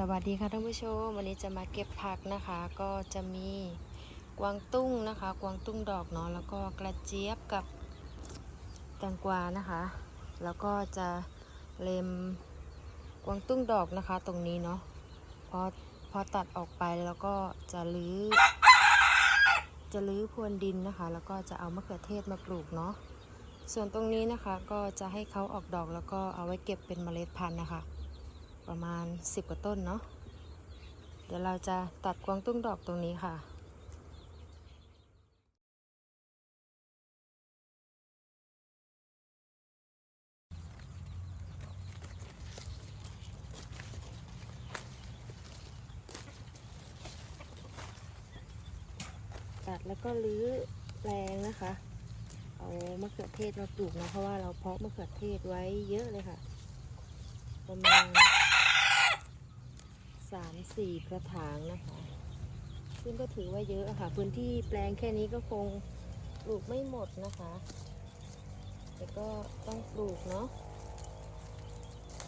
สวัสดีค่ะท่านผู้ชมวันนี้จะมาเก็บผักนะคะ ก็จะมีกวางตุ้งนะคะ กวางตุ้งดอกเนาะแล้วก็กระเจี๊ยบกับแตงกวานะคะ แล้วก็จะเล็มกวางตุ้งดอกนะคะ ตรงนี้เนาะพอพอตัดออกไปแล้วก็จะรื้อจะรื้อพรวนดินนะคะ แล้วก็จะเอามะเขือเทศมาปลูกเนาะส่วนตรงนี้นะคะก็จะให้เขาออกดอกแล้วก็เอาไว้เก็บเป็นเมล็ดพันธุ์นะคะ ประมาณ 10 กว่าต้นเนาะ เดี๋ยวเราจะตัดกวางตุ้งดอกตรงนี้ค่ะตัดแล้วก็รื้อแปลงนะคะ เอามะเขือเทศมาปลูกนะเพราะว่าเราเพาะมะเขือเทศไว้เยอะเลยค่ะ ประมาณ สามสี่กระถางนะคะ ซึ่งก็ถือว่าเยอะค่ะ พื้นที่แปลงแค่นี้ก็คงปลูกไม่หมดนะคะ แต่ก็ต้องปลูกเนาะ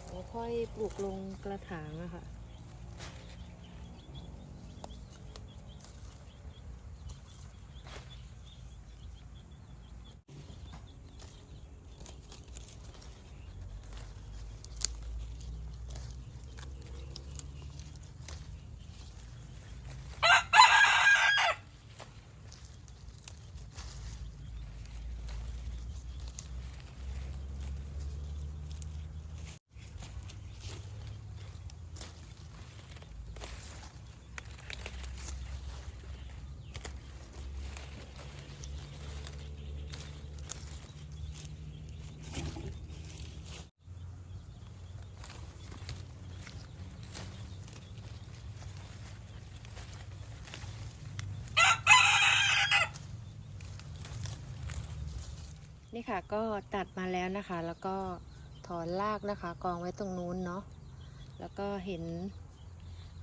แล้วค่อยปลูกลงกระถางอะค่ะ นี่ค่ะก็ตัดมาแล้วนะคะ แล้วก็ถอนรากนะคะ กองไว้ตรงนู้นเนาะแล้วก็เห็น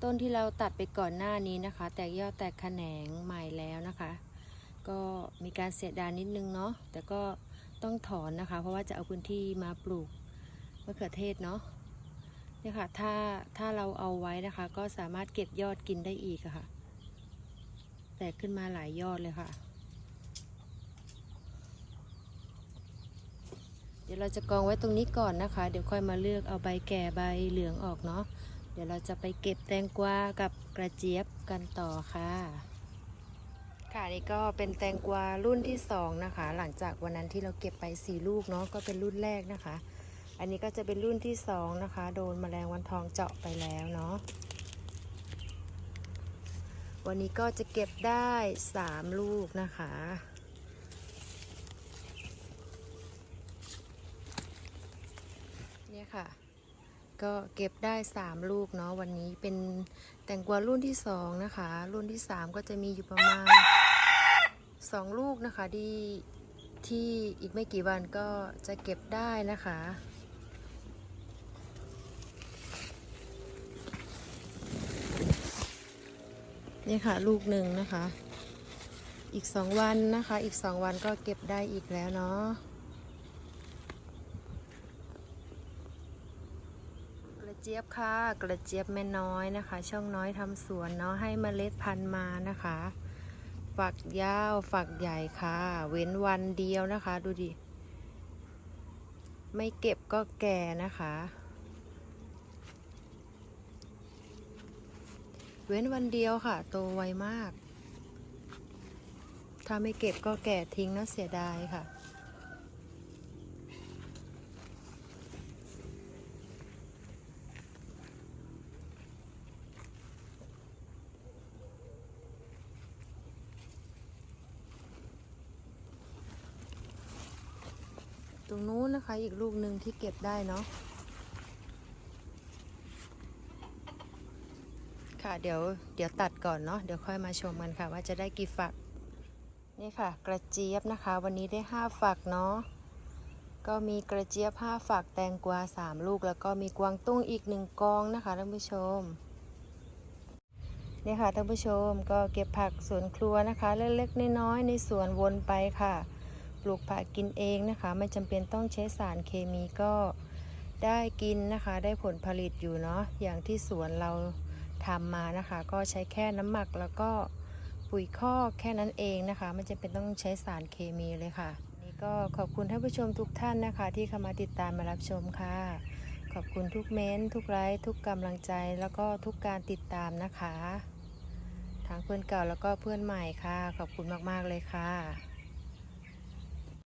ต้นที่เราตัดไปก่อนหน้านี้นะคะ แตกยอดแตกแขนงใหม่แล้วนะคะ ก็มีการเสียดายนิดนึงเนาะแต่ก็ต้องถอนนะคะ เพราะว่าจะเอาพื้นที่มาปลูกมะเขือเทศเนาะเนี่ยค่ะถ้าถ้าเราเอาไว้นะคะ ก็สามารถเก็บยอดกินได้อีกะค่ะ แตกขึ้นมาหลายยอดเลยค่ะ เดี๋ยวเราจะกองไว้ตรงนี้ก่อนนะคะ เดี๋ยวค่อยมาเลือกเอาใบแก่ใบเหลืองออกเนาะ เดี๋ยวเราจะไปเก็บแตงกวากับกระเจี๊ยบกันต่อค่ะ ค่ะนี่ก็เป็นแตงกวารุ่นที่สองนะคะ หลังจากวันนั้นที่เราเก็บไปสี่ลูกเนาะ ก็เป็นรุ่นแรกนะคะ อันนี้ก็จะเป็นรุ่นที่สองนะคะ โดนแมลงวันทองเจาะไปแล้วเนาะ วันนี้ก็จะเก็บได้สามลูกนะคะ เนี่ย ค่ะ ก็เก็บได้ 3 ลูกเนาะวันนี้เป็นแตงกวารุ่นที่ 2 นะคะ รุ่นที่ 3 ก็จะมีอยู่ประมาณ 2 ลูกนะคะที่ที่อีกไม่กี่วันก็จะเก็บได้นะคะนี่ค่ะลูกหนึ่งนะคะ อีก2วันนะคะ อีก2วันก็เก็บได้อีกแล้วเนาะ กระ เจี๊ยบค่ะ กระเจี๊ยบแม่น้อยนะคะ ช่องน้อยทำสวนเนาะให้เมล็ดพันธุ์มานะคะ ฝักยาวฝักใหญ่ค่ะ เว้นวันเดียวนะคะ ดูดิ ไม่เก็บก็แก่นะคะ เว้นวันเดียวค่ะ โตไวมาก ถ้าไม่เก็บก็แก่ทิ้งนะเสียดายค่ะ ตรงนู้นนะคะ อีกลูกหนึ่งที่เก็บได้เนาะค่ะเดี๋ยวเดี๋ยวตัดก่อนเนาะเดี๋ยวค่อยมาชมกันค่ะ ว่าจะได้กี่ฝัก นี่ค่ะ กระเจี๊ยบนะคะ วันนี้ได้5ฝักเนาะก็มีกระเจี๊ยบ5ฝักแตงกวา3ลูก แล้วก็มีกวางตุ้งอีก1กองนะคะท่านผู้ชมนี่ค่ะท่านผู้ชมก็เก็บผักสวนครัวนะคะ เล็กๆน้อยๆในสวนวนไปค่ะ ปลูกผักกินเองนะคะ ไม่จำเป็นต้องใช้สารเคมีก็ได้กินนะคะ ได้ผลผลิตอยู่เนาะอย่างที่สวนเราทำมานะคะ ก็ใช้แค่น้ำหมักแล้วก็ปุ๋ยคอกแค่นั้นเองนะคะ ไม่จำเป็นต้องใช้สารเคมีเลยค่ะ นี่ก็ขอบคุณท่านผู้ชมทุกท่านนะคะ ที่เข้ามาติดตามมารับชมค่ะ ขอบคุณทุกเม้น ทุกไลค์ทุกกำลังใจแล้วก็ทุกการติดตามนะคะทั้งเพื่อนเก่าแล้วก็เพื่อนใหม่ค่ะ ขอบคุณมาก ๆ เลยค่ะ